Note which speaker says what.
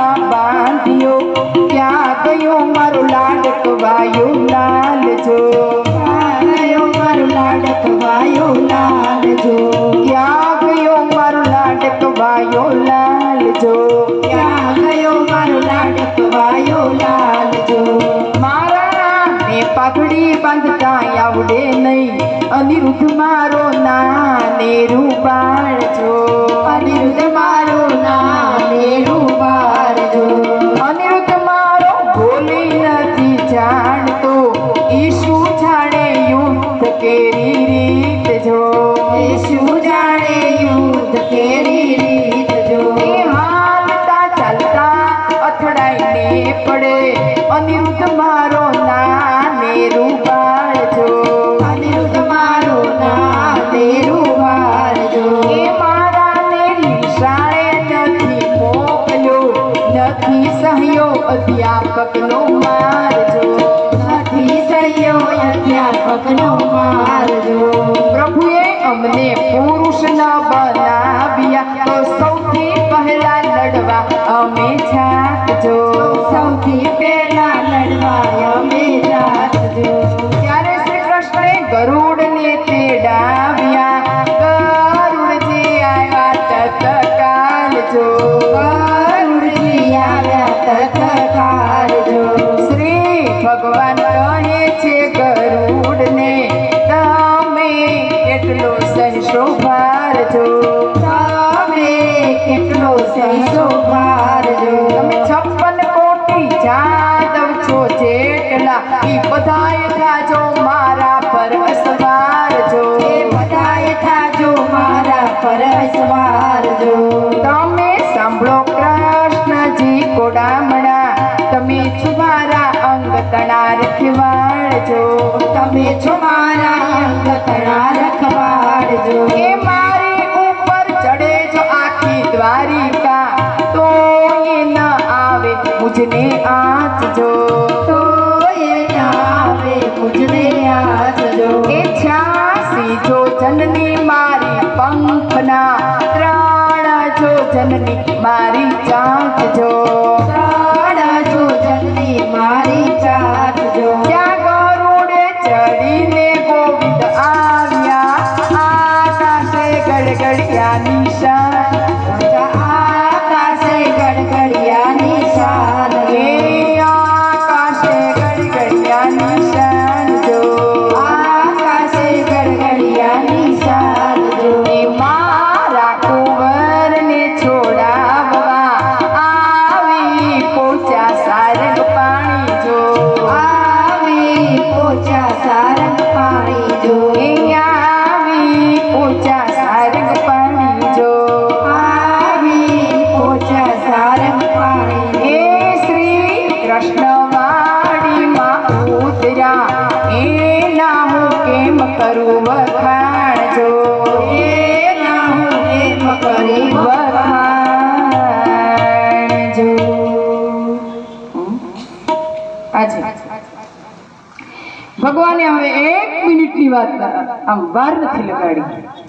Speaker 1: ગળામાં બાંધ્યો. ક્યાં ગયો મારો લાડકવાયો લાલ જો
Speaker 2: ગયો મારો લાડકવાયો લાલ જો
Speaker 1: ક્યાં ગયો મારો લાડકવાયો લાલ જો
Speaker 2: ક્યાં ગયો મારો લાડકવાયો લાલ જો
Speaker 1: મારા ને પાઘડી બાંધતા આવડે નહીં. અનિરુદ્ધ મારો નાને રૂપાળ જો જાણતો ઈશુ જાણે યુદ્ધ કેરી રીત જો.
Speaker 2: એ શું જાણે યુદ્ધ કેરી રીત જો.
Speaker 1: હાલતા ચાલતા અથડાઈને પડે અનિરુદ્ધ મારો ના રૂપાળ જો.
Speaker 2: અનિરુદ્ધ મારો ના મેરું બારજો
Speaker 1: એ મારાને નિશાળે નથી મોકલ્યો નથી સહયો અધ્યાપકનો મારજો
Speaker 2: અધ્યાપકનો મારજો.
Speaker 1: પ્રભુએ અમને પુરુષ ન બનાવ્યા તો સૌથી પહેલા લડવા અમે જાગજો
Speaker 2: સૌથી પહેલા લડવાય અમે જાતજો.
Speaker 1: ત્યારે શ્રી કૃષ્ણે ગરુડને તેડાવ્યા. ગરુડજી આવ્યા તત્કાલ જો
Speaker 2: કરુણજી આવ્યા તત્કાલ
Speaker 1: શ્રી ભગવાન કેટલો
Speaker 2: સહીસો ભારજો.
Speaker 1: તમે છપ્પન કોટી જાદવ છો જેટલા. ઈ બધાય થાજો મારા પર જો
Speaker 2: બધાય થાજો મારા પર
Speaker 1: તમે સાંભળો કૃષ્ણજી કોડામણા. તમે છો મારા અંગ તણા રખવાળજો
Speaker 2: તમે છો મારા અંગ
Speaker 1: મુજને આંચજો
Speaker 2: તો એ આવે મુજને આસજો
Speaker 1: એ છાસી જો જનની મારી પંખના ત્રાણા જો જનની મારી ચાંચજો
Speaker 2: ત્રાણા જો જનની મારી ચાટજો
Speaker 1: ત્યાં ગરુડે ચડીને ગોવિંદ આવ્યા. આકાશે ગડગડિયા નિશાન સારંગ પાણી જો
Speaker 2: આવી, પોચા સારંગ પાણી આવી, પોચા સારંગ પાણી.
Speaker 1: એ શ્રી કૃષ્ણ વાડીમાં ઉતર્યા એના હું કેમ કરું વખાણ જો?
Speaker 2: એ ના હું એમ કરી
Speaker 1: વખાણ જો? આજે. ભગવાને હવે એક મિનિટની વાત આમ વાર નથી લગાડી.